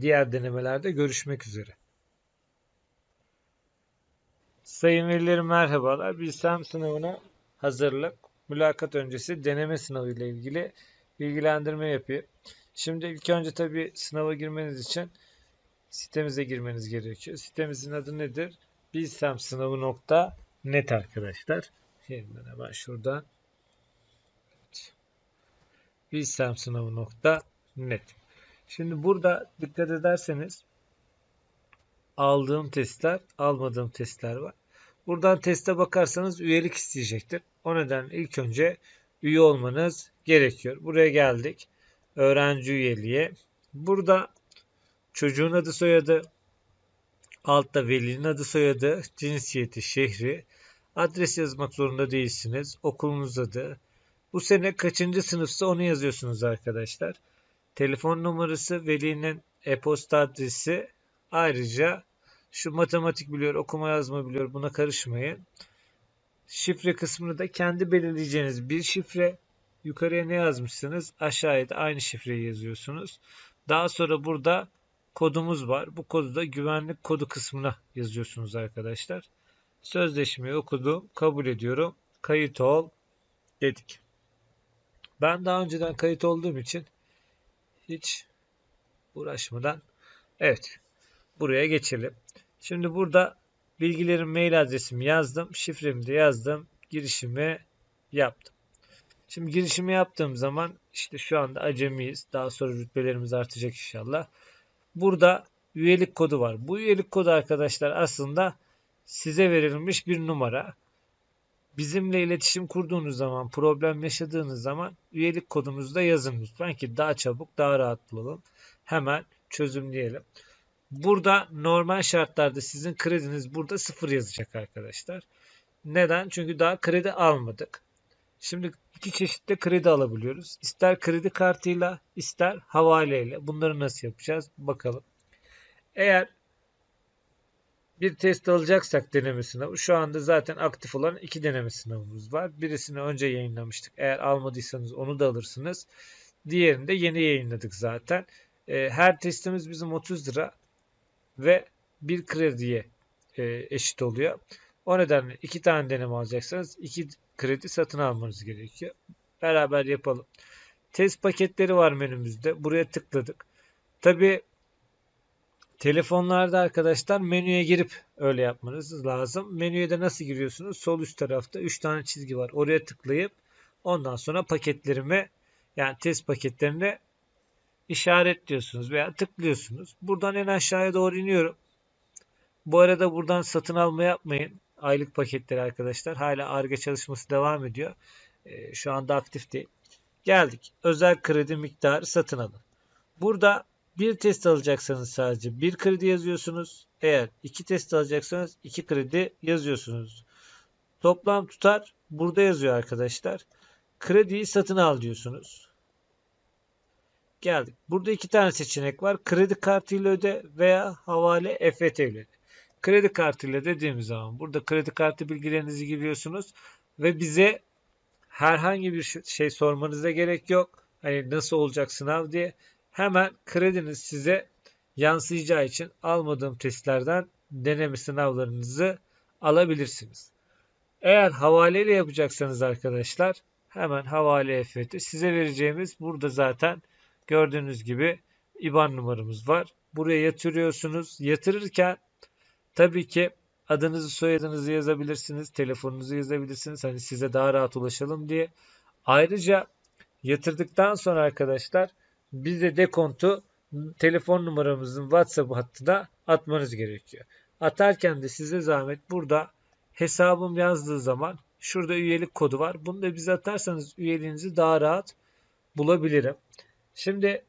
diğer denemelerde görüşmek üzere. Sayın velilerim merhabalar. Bilsem sınavına hazırlık, mülakat öncesi deneme sınavı ile ilgili bilgilendirme yapayım. Şimdi ilk önce tabii sınava girmeniz için sitemize girmeniz gerekiyor. Sitemizin adı nedir? bilsemsınavı.net arkadaşlar. Yeniden hemen şuradan bilsemsınavı.net Şimdi burada dikkat ederseniz aldığım testler, almadığım testler var. Buradan teste bakarsanız üyelik isteyecektir. O nedenle ilk önce üye olmanız gerekiyor. Buraya geldik. Öğrenci üyeliğe. Burada çocuğun adı soyadı, altta velinin adı soyadı, cinsiyeti, şehri, adres yazmak zorunda değilsiniz. Okulunuz adı. Bu sene kaçıncı sınıfsa onu yazıyorsunuz arkadaşlar. Telefon numarası, velinin e-posta adresi, ayrıca şu matematik biliyor, okuma yazma biliyor buna karışmayın. Şifre kısmını da kendi belirleyeceğiniz bir şifre. Yukarıya ne yazmışsınız? Aşağıya da aynı şifreyi yazıyorsunuz. Daha sonra burada kodumuz var. Bu kodu da güvenlik kodu kısmına yazıyorsunuz arkadaşlar. Sözleşmeyi okudum. Kabul ediyorum. Kayıt ol dedik. Ben daha önceden kayıt olduğum için hiç uğraşmadan evet buraya geçelim. Şimdi burada bilgilerim mail adresimi yazdım. Şifremi de yazdım. Girişimi yaptım. Şimdi girişimi yaptığım zaman işte şu anda acemiyiz. Daha sonra rütbelerimiz artacak inşallah. Burada üyelik kodu var. Bu üyelik kodu arkadaşlar aslında size verilmiş bir numara. Bizimle iletişim kurduğunuz zaman, problem yaşadığınız zaman üyelik kodunuzu da yazın lütfen ki daha çabuk, daha rahat bulalım. Hemen çözümleyelim. Burada normal şartlarda sizin krediniz burada sıfır yazacak arkadaşlar. Neden? Çünkü daha kredi almadık. Şimdi iki çeşitte kredi alabiliyoruz. İster kredi kartıyla, ister havaleyle. Bunları nasıl yapacağız? Bakalım. Eğer bir test alacaksak deneme sınavı. Şu anda zaten aktif olan iki deneme sınavımız var. Birisini önce yayınlamıştık. Eğer almadıysanız onu da alırsınız. Diğerini de yeni yayınladık zaten. Ee, her testimiz bizim 30 lira ve bir krediye e, eşit oluyor. O nedenle iki tane deneme alacaksanız iki kredi satın almanız gerekiyor. Beraber yapalım. Test paketleri var menümüzde. Buraya tıkladık. Tabi telefonlarda arkadaşlar menüye girip öyle yapmanız lazım. Menüye de nasıl giriyorsunuz? Sol üst tarafta 3 tane çizgi var. Oraya tıklayıp ondan sonra paketlerimi yani test paketlerini işaretliyorsunuz veya tıklıyorsunuz. Buradan en aşağıya doğru iniyorum. Bu arada buradan satın alma yapmayın. Aylık paketleri arkadaşlar. Hala ARGE çalışması devam ediyor. E, şu anda aktif değil. Geldik. Özel kredi miktarı satın alın. Burada bir test alacaksanız sadece bir kredi yazıyorsunuz. Eğer iki test alacaksanız iki kredi yazıyorsunuz. Toplam tutar burada yazıyor arkadaşlar. Krediyi satın al diyorsunuz. Geldik. Burada iki tane seçenek var. Kredi kartıyla öde veya havale EFT ile. Kredi kartıyla dediğimiz zaman burada kredi kartı bilgilerinizi giriyorsunuz ve bize herhangi bir şey sormanıza gerek yok. Hani nasıl olacak sınav diye. Hemen krediniz size yansıyacağı için almadığım testlerden deneme sınavlarınızı alabilirsiniz. Eğer havaleyle yapacaksanız arkadaşlar hemen havale EFT size vereceğimiz burada zaten gördüğünüz gibi IBAN numaramız var. Buraya yatırıyorsunuz. Yatırırken tabii ki adınızı soyadınızı yazabilirsiniz. Telefonunuzu yazabilirsiniz. Hani size daha rahat ulaşalım diye. Ayrıca yatırdıktan sonra arkadaşlar bize dekontu telefon numaramızın WhatsApp hattına atmanız gerekiyor. Atarken de size zahmet burada hesabım yazdığı zaman şurada üyelik kodu var. Bunu da bize atarsanız üyeliğinizi daha rahat bulabilirim. Şimdi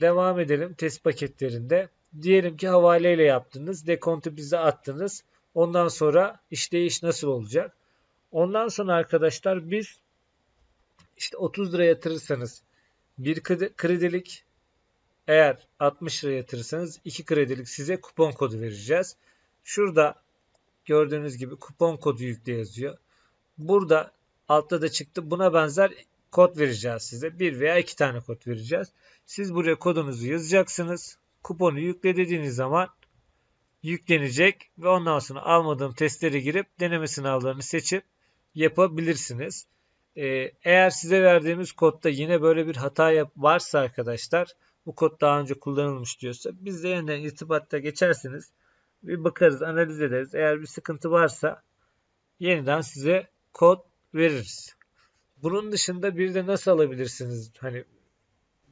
devam edelim test paketlerinde. Diyelim ki havaleyle yaptınız. Dekontu bize attınız. Ondan sonra işleyiş nasıl olacak? Ondan sonra arkadaşlar biz işte 30 lira yatırırsanız bir kredilik eğer 60 lira yatırırsanız 2 kredilik size kupon kodu vereceğiz. Şurada gördüğünüz gibi kupon kodu yükle yazıyor. Burada altta da çıktı. Buna benzer kod vereceğiz size. Bir veya iki tane kod vereceğiz. Siz buraya kodunuzu yazacaksınız. kuponu yükle dediğiniz zaman yüklenecek ve ondan sonra almadığım testleri girip deneme sınavlarını seçip yapabilirsiniz. Ee, eğer size verdiğimiz kodda yine böyle bir hata varsa arkadaşlar bu kod daha önce kullanılmış diyorsa bizle yeniden irtibatta geçersiniz. Bir bakarız, analiz ederiz. Eğer bir sıkıntı varsa yeniden size kod veririz. Bunun dışında bir de nasıl alabilirsiniz? Hani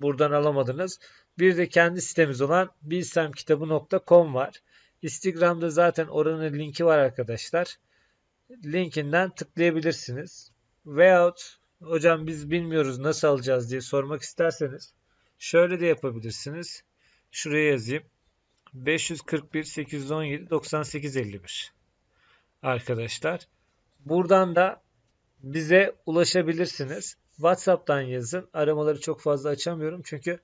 buradan alamadınız. Bir de kendi sitemiz olan bilsemkitabı.com var. Instagram'da zaten oranın linki var arkadaşlar. Linkinden tıklayabilirsiniz. Veyahut hocam biz bilmiyoruz nasıl alacağız diye sormak isterseniz şöyle de yapabilirsiniz. Şuraya yazayım. 541 817 98 51 arkadaşlar. Buradan da bize ulaşabilirsiniz. WhatsApp'tan yazın. Aramaları çok fazla açamıyorum çünkü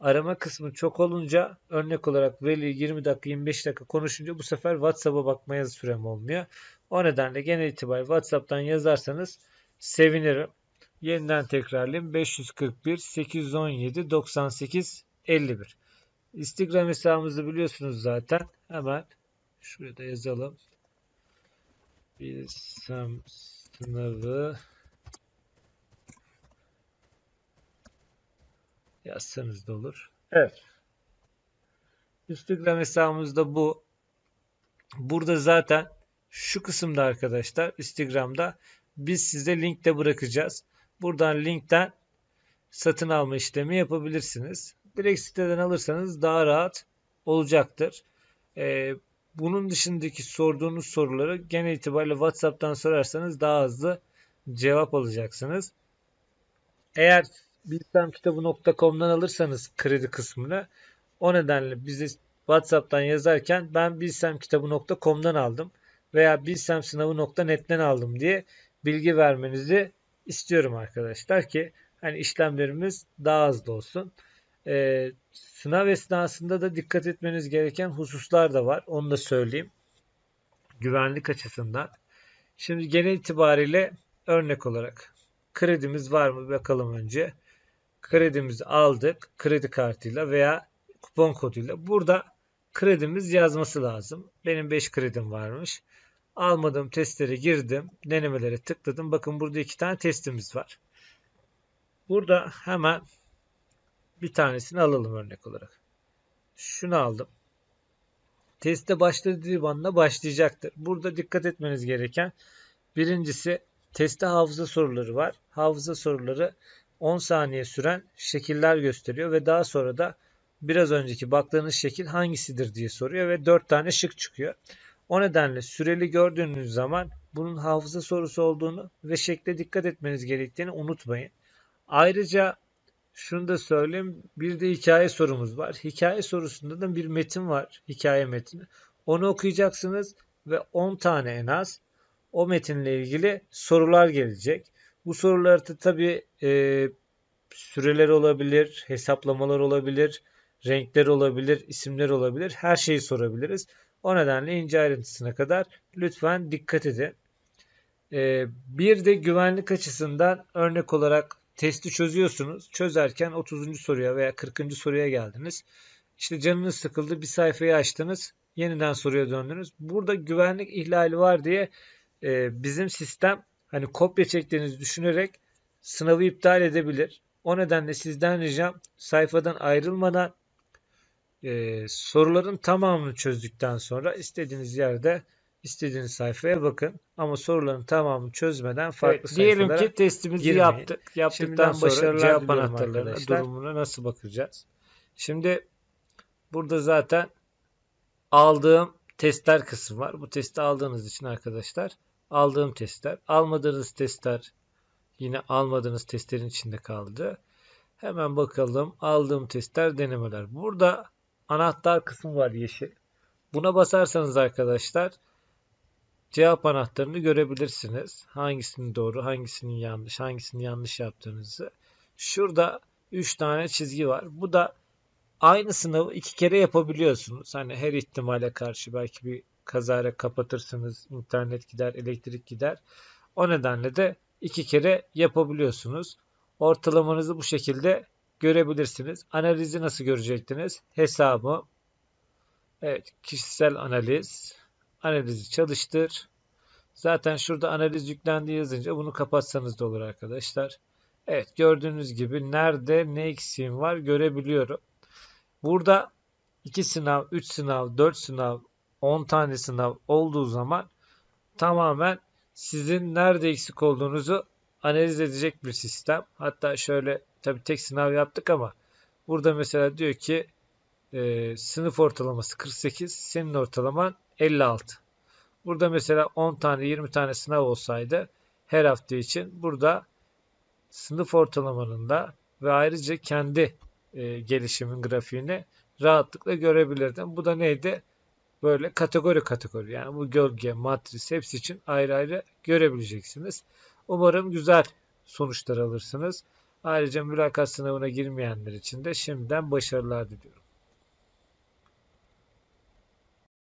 arama kısmı çok olunca örnek olarak veli 20 dakika 25 dakika konuşunca bu sefer WhatsApp'a bakmaya sürem olmuyor. O nedenle genel itibariyle WhatsApp'tan yazarsanız sevinirim. Yeniden tekrarlayayım. 541 817 98 51. Instagram hesabımızı biliyorsunuz zaten. Hemen şuraya da yazalım. Bilsem sınavı yazsanız da olur. Evet. Instagram hesabımız da bu. Burada zaten şu kısımda arkadaşlar Instagram'da biz size link de bırakacağız. Buradan linkten satın alma işlemi yapabilirsiniz. Direkt siteden alırsanız daha rahat olacaktır. Ee, bunun dışındaki sorduğunuz soruları genel itibariyle WhatsApp'tan sorarsanız daha hızlı cevap alacaksınız. Eğer bilsemkitabı.com'dan alırsanız kredi kısmını o nedenle bizi WhatsApp'tan yazarken ben bilsemkitabı.com'dan aldım veya bilsemsınavı.net'ten aldım diye bilgi vermenizi istiyorum arkadaşlar ki hani işlemlerimiz daha hızlı olsun. Ee, sınav esnasında da dikkat etmeniz gereken hususlar da var. Onu da söyleyeyim. Güvenlik açısından. Şimdi genel itibariyle örnek olarak kredimiz var mı bakalım önce. Kredimizi aldık kredi kartıyla veya kupon koduyla. Burada kredimiz yazması lazım. Benim 5 kredim varmış. Almadığım testlere girdim. Denemelere tıkladım. Bakın burada iki tane testimiz var. Burada hemen bir tanesini alalım örnek olarak. Şunu aldım. Teste başladığı anda başlayacaktır. Burada dikkat etmeniz gereken birincisi testte hafıza soruları var. Hafıza soruları 10 saniye süren şekiller gösteriyor ve daha sonra da biraz önceki baktığınız şekil hangisidir diye soruyor ve 4 tane şık çıkıyor. O nedenle süreli gördüğünüz zaman bunun hafıza sorusu olduğunu ve şekle dikkat etmeniz gerektiğini unutmayın. Ayrıca şunu da söyleyeyim. Bir de hikaye sorumuz var. Hikaye sorusunda da bir metin var. Hikaye metni. Onu okuyacaksınız ve 10 tane en az o metinle ilgili sorular gelecek. Bu sorularda tabi e, süreler olabilir, hesaplamalar olabilir, renkler olabilir, isimler olabilir. Her şeyi sorabiliriz. O nedenle ince ayrıntısına kadar lütfen dikkat edin. E, bir de güvenlik açısından örnek olarak testi çözüyorsunuz. Çözerken 30. soruya veya 40. soruya geldiniz. İşte canınız sıkıldı bir sayfayı açtınız. Yeniden soruya döndünüz. Burada güvenlik ihlali var diye e, bizim sistem hani kopya çektiğinizi düşünerek sınavı iptal edebilir. O nedenle sizden ricam sayfadan ayrılmadan e, soruların tamamını çözdükten sonra istediğiniz yerde istediğiniz sayfaya bakın. Ama soruların tamamını çözmeden farklı evet, diyelim ki testimizi girmeyin. yaptık. Yaptıktan sonra cevap anahtarlarına durumuna nasıl bakacağız? Şimdi burada zaten aldığım testler kısmı var. Bu testi aldığınız için arkadaşlar aldığım testler. Almadığınız testler yine almadığınız testlerin içinde kaldı. Hemen bakalım aldığım testler denemeler. Burada anahtar kısmı var yeşil. Buna basarsanız arkadaşlar cevap anahtarını görebilirsiniz. Hangisinin doğru, hangisinin yanlış, hangisini yanlış yaptığınızı. Şurada 3 tane çizgi var. Bu da aynı sınavı iki kere yapabiliyorsunuz. Hani her ihtimale karşı belki bir kazara kapatırsınız, internet gider, elektrik gider. O nedenle de iki kere yapabiliyorsunuz. Ortalamanızı bu şekilde görebilirsiniz. Analizi nasıl görecektiniz? Hesabı Evet, kişisel analiz. Analizi çalıştır. Zaten şurada analiz yüklendi yazınca bunu kapatsanız da olur arkadaşlar. Evet, gördüğünüz gibi nerede ne eksiğim var görebiliyorum. Burada 2 sınav, 3 sınav, 4 sınav, 10 tane sınav olduğu zaman tamamen sizin nerede eksik olduğunuzu analiz edecek bir sistem. Hatta şöyle tabii tek sınav yaptık ama burada mesela diyor ki e, sınıf ortalaması 48, senin ortalaman 56. Burada mesela 10 tane 20 tane sınav olsaydı her hafta için burada sınıf ortalamanın da ve ayrıca kendi e, gelişimin grafiğini rahatlıkla görebilirdim. Bu da neydi? Böyle kategori kategori yani bu gölge, matris hepsi için ayrı ayrı görebileceksiniz. Umarım güzel sonuçlar alırsınız. Ayrıca mülakat sınavına girmeyenler için de şimdiden başarılar diliyorum.